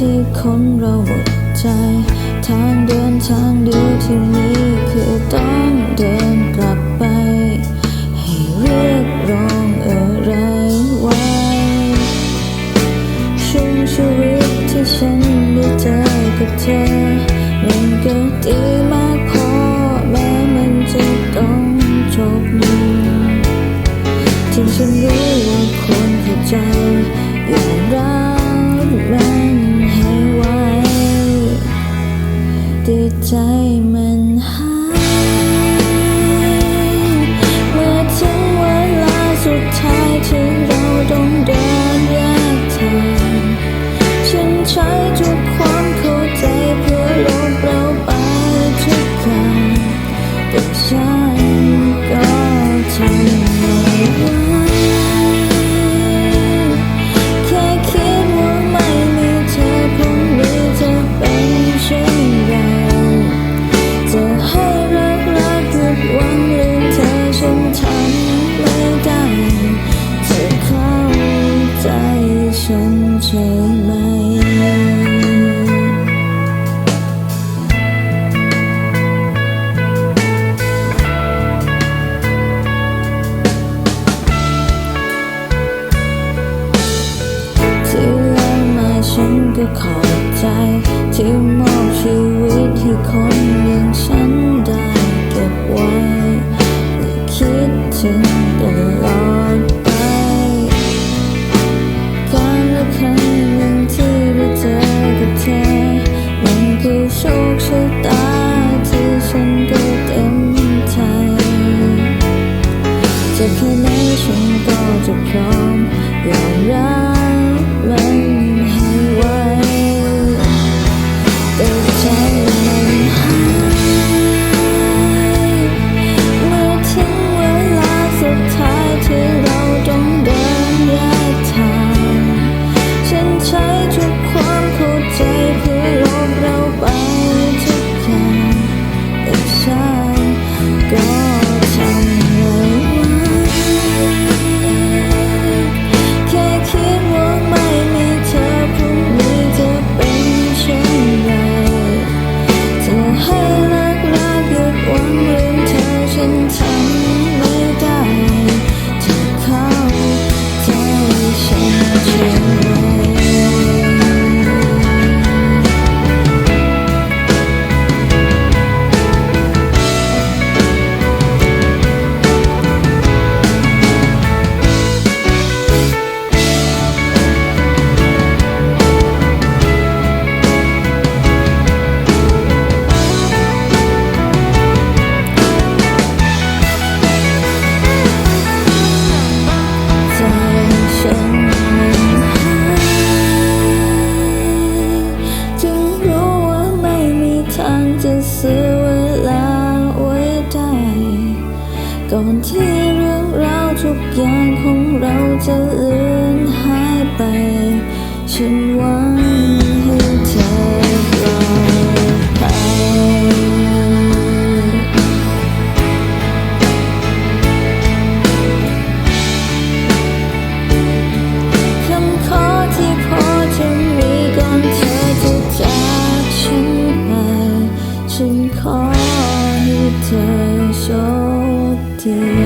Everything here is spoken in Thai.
ที่คนเราหดใจ ทางเดินทางเดียวที่มีคือต้องเดินกลับไป ให้เรียกร้องอะไรไว้ช่วงชีวิตที่ฉันได้เจอกับเธอ 在 ก็ขอใจ ที่มอบชีวิตให้คนอย่างฉันได้เก็บไว้และคิดถึงตลอดไปการละครั้ง จะเสียเวลาไว้ได้ก่อนที่เรื่องราวทุกอย่างของเราจะเลือนหายไป ฉันว่า you.